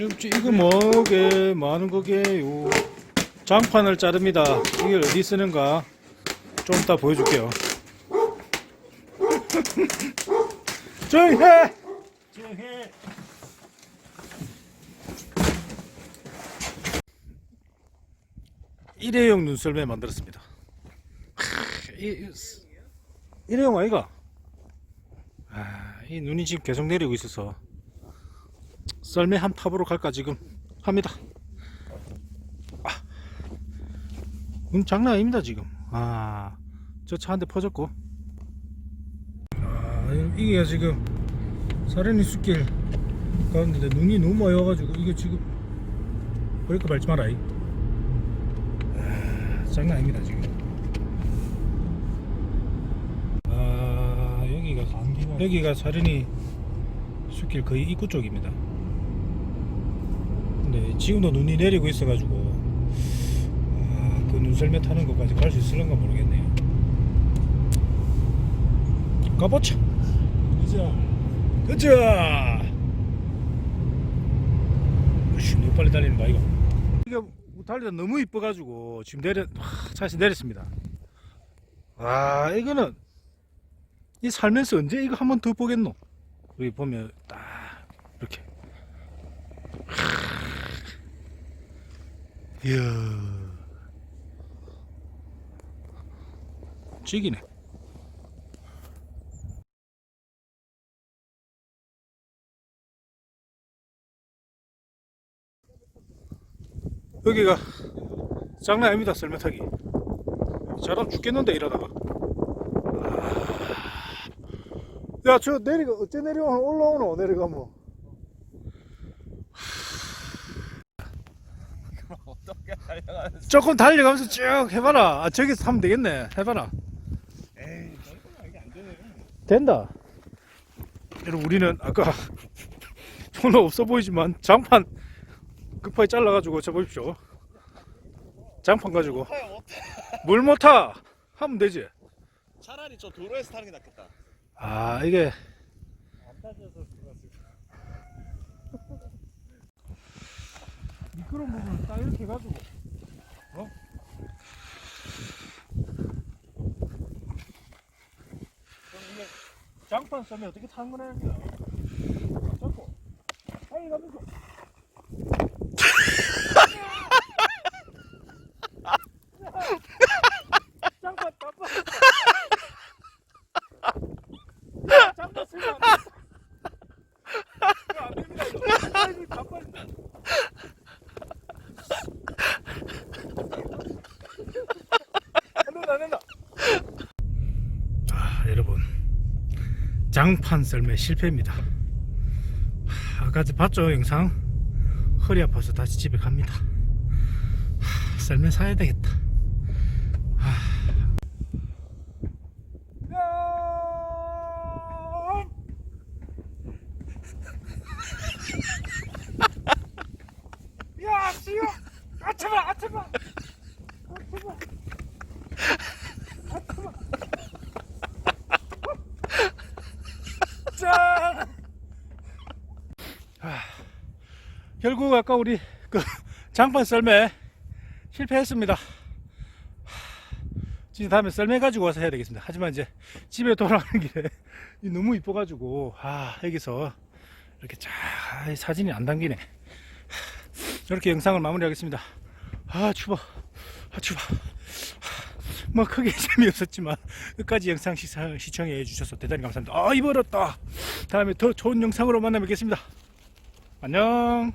이거- 이거 뭐게 많은 거게요. 장판을 자릅니다. 이걸 어디 쓰는가 좀 이따 보여줄게요. 조용해! 조용해! 일회용 눈썰매 만들었습니다. 일회용 아이가? 아, 이 눈이 지금 계속 내리고 있어서 썰매 한 탑으로 갈까 지금 합니다. 아, 음, 장난 아닙니다 지금. 아, 저 차 한 대 퍼졌고. 아, 이게 지금 사려니 숲길 가는데 눈이 너무 많이 와가지고 이게 지금 브레이크 밟지 마라. 이. 아, 장난 아닙니다 지금. 아, 여기가 여기가 사려니 숲길 거의 입구 쪽입니다. 근데 지금도 눈이 내리고 있어가지고 아, 그 눈썰매 타는 것까지 갈 수 있을런가 모르겠네요. 가보자. 가자. 가자. 너무 빨리 달리는 거 아이가? 이게 달리다 너무 이뻐가지고 지금 내려 하, 차에서 내렸습니다. 아 이거는 이 살면서 언제 이거 한 번 더 보겠노? 여기 보면 딱 이렇게 이야 찍이네. 여기가 장난 아닙니다 썰매 타기. 사람 죽겠는데 이러다가. 야 저 내리가 어째 내려오나 올라오노 내려가 뭐 어떻게 달려가는 조금 달려가면서 쭉 해봐라. 아, 저기서 하면 되겠네. 해봐라. 에이 이게 안 되네 된다. 여러분, 우리는 아까 손은 없어 보이지만 장판 급하게 잘라가지고 저 보십시오. 장판 가지고 물 못 타. 하면 되지. 차라리 저 도로에서 타는 게 낫겠다 아, 이게 미끄러운 부분을 딱 이렇게 해가지고 어? 이게 장판 쏘면 어떻게 타는 거냐 잡고 빨리 가면서 장판 장판 장판 쓰면 안 돼. 이거 안 됩니다 이거 빨리 장판 안 된다 안 된다 아 여러분 장판 썰매 실패입니다. 하, 아까 저 봤죠 영상? 허리 아파서 다시 집에 갑니다. 하, 썰매 사야 되겠다 야! 야, 지금 아차마, 아차마, 아차마, 아차마. 짠. 아, 결국 아까 우리 그 장판 썰매 실패했습니다. 진짜 다음에 썰매 가지고 와서 해야 되겠습니다. 하지만 이제 집에 돌아가는 길에 이 너무 이뻐가지고 아 여기서 이렇게 쫙 사진이 안 담기네. 이렇게 영상을 마무리하겠습니다. 아 추워, 아 추워. 뭐 크게 재미없었지만 끝까지 영상 시청, 시청해 주셔서 대단히 감사합니다. 아 입어렸다. 다음에 더 좋은 영상으로 만나 뵙겠습니다. 안녕.